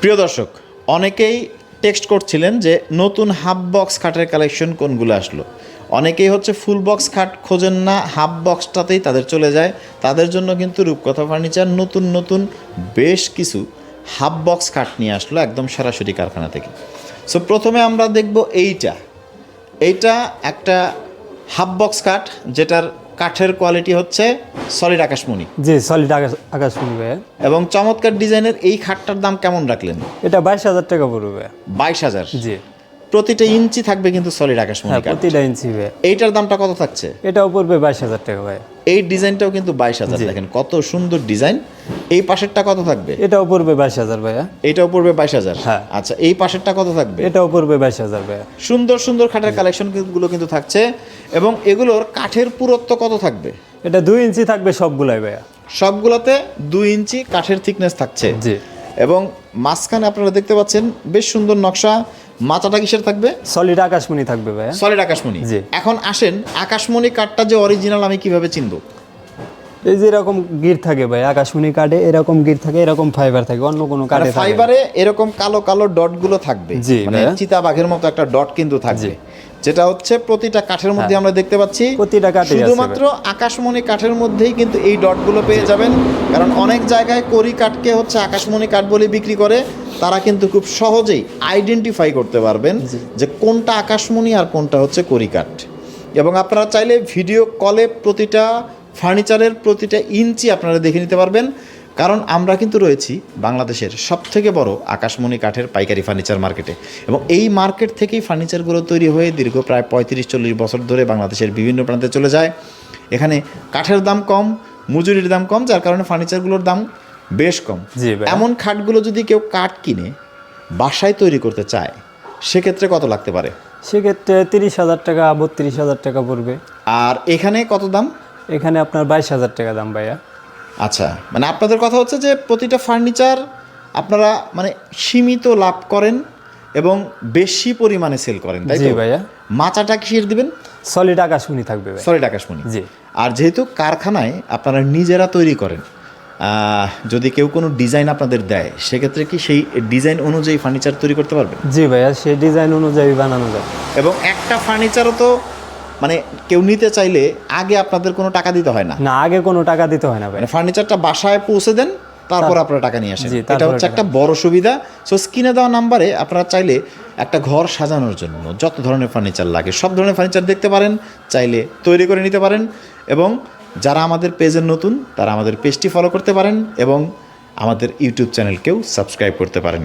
প্রিয় দর্শক, অনেকেই টেক্সট করছিলেন যে নতুন হাফ বক্স খাটের কালেকশন কোনগুলো আসলো। অনেকেই হচ্ছে ফুল বক্স খাট খোঁজেন না হাফ বক্সটাতেই তাদের চলে যায়। তাদের জন্য কিন্তু রূপকথা ফার্নিচার নতুন নতুন বেশ কিছু হাফ বক্স খাট নিয়ে আসলো একদম সরাসরি কারখানা থেকে। সো প্রথমে আমরা দেখব এইটা। এইটা একটা হাফ বক্স কাঠ যেটার কাঠের কোয়ালিটি হচ্ছে সলিড আকাশমণি। জি সলিড আকাশমণি আকাশ ভাইয়া। এবং চমৎকার ডিজাইনের এই খাটটার দাম কেমন রাখলেন? এটা বাইশ হাজার টাকা পড়বে বাইশ হাজার? জি। প্রতিটা ইঞ্চি থাকবে কিন্তু সলিড আকাশমণি হ্যাঁ প্রতিটা ইঞ্চি ভাইয়া। এইটার দামটা কত থাকছে? এটাও পড়বে বাইশ হাজার টাকা ভাইয়া। এই ডিজাইনটাও কিন্তু বাইশ হাজার। দেখেন কত সুন্দর ডিজাইন। এই পাশেরটা কত থাকবে? এটাও পড়বে বাইশ হাজার ভাইয়া। এইটাও পড়বে বাইশ হাজার? হ্যাঁ। আচ্ছা এই পাশেরটা কত থাকবে? এটাও পড়বে বাইশ হাজার ভাইয়া। সুন্দর সুন্দর খাটের কালেকশনগুলো কিন্তু থাকছে। এবং এগুলোর কাঠের পুরত্ব কত থাকবে? এটা দুই ইঞ্চি থাকবে সবগুলাই ভাইয়া। সবগুলোতে দুই ইঞ্চি কাঠের থিকনেস থাকছে। জি। এবং মাঝখানে আপনারা দেখতে পাচ্ছেন বেশ সুন্দর নকশা। মাথাটা কিসের থাকবে? সলিড আকাশমণি থাকবে ভাইয়া। সলিড আকাশমণি। জি। এখন আসেন আকাশমণি কাঠটা যে অরিজিনাল আমি কীভাবে চিনবো? এই যে এরকম গির থাকে ভাই আকাশমণি কাঠে এরকম গির থাকে এরকম ফাইবার থাকে অন্য কোনো কাঠে ফাইবারে এরকম কালো কালো ডটগুলো থাকবে। মানে চিতা বাঘের মতো একটা ডট কিন্তু থাকবে। যেটা হচ্ছে প্রতিটা কাঠের মধ্যে আমরা দেখতে পাচ্ছি হ্যাঁ। প্রতিটা কাঠে শুধুমাত্র আকাশমণি কাঠের মধ্যেই কিন্তু এই ডটগুলো পেয়ে যাবেন। কারণ অনেক জায়গায় করি কাঠকে হচ্ছে আকাশমণি কাঠ বলে বিক্রি করে তারা কিন্তু খুব সহজেই আইডেন্টিফাই করতে পারবেন যে কোনটা আকাশমণি আর কোনটা হচ্ছে করি কাঠ। এবং আপনারা চাইলে ভিডিও কলে প্রতিটা ফার্নিচারের প্রতিটা ইঞ্চি আপনারা দেখে নিতে পারবেন। কারণ আমরা কিন্তু রয়েছি বাংলাদেশের সবথেকে বড় আকাশমণি কাঠের পাইকারি ফার্নিচার মার্কেটে। এবং এই মার্কেট থেকেই ফার্নিচারগুলো তৈরি হয়ে দীর্ঘ প্রায় পঁয়ত্রিশ চল্লিশ বছর ধরে বাংলাদেশের বিভিন্ন প্রান্তে চলে যায়। এখানে কাঠের দাম কম মজুরির দাম কম যার কারণে ফার্নিচারগুলোর দাম বেশ কম। এমন খাটগুলো যদি কেউ কাঠ কিনে বাসায় তৈরি করতে চায় সেক্ষেত্রে কত লাগতে পারে? সেক্ষেত্রে তিরিশ হাজার টাকা বত্রিশ হাজার টাকা পড়বে। আর এখানে কত দাম? এখানে আপনার বাইশ হাজার টাকা দাম ভাইয়া। আচ্ছা মানে আপনাদের কথা হচ্ছে যে প্রতিটা ফার্নিচার আপনারা মানে সীমিত লাভ করেন এবং বেশি পরিমাণে সেল করেন তাই জি ভাইয়া। মাচাটা কিসের দিবেন? সলিড আকাশমণি থাকবে ভাই সলিড আকাশমণি। জি। আর যেহেতু কারখানায় আপনারা নিজেরা তৈরি করেন যদি কেউ কোনো ডিজাইন আপনাদের দেয় সেক্ষেত্রে কি সেই ডিজাইন অনুযায়ী ফার্নিচার তৈরি করতে পারবেন? জি ভাইয়া সেই ডিজাইন অনুযায়ী বানানো যায়। এবং একটা ফার্নিচারও তো মানে কেউ নিতে চাইলে আগে আপনাদের কোনো টাকা দিতে হয় না। না আগে কোনো টাকা দিতে হয় না ভাই। মানে ফার্নিচারটা বাসায় পৌঁছে দেন তারপর আপনারা টাকা নিয়ে আসেন। এটা হচ্ছে একটা বড় সুবিধা। সো স্ক্রিনে দেওয়া নাম্বারে আপনারা চাইলে একটা ঘর সাজানোর জন্য যত ধরনের ফার্নিচার লাগে সব ধরনের ফার্নিচার দেখতে পারেন চাইলে তৈরি করে নিতে পারেন এবং যারা আমাদের পেজের নতুন তারা আমাদের পেজটি ফলো করতে পারেন এবং আমাদের ইউটিউব চ্যানেলকেও সাবস্ক্রাইব করতে পারেন।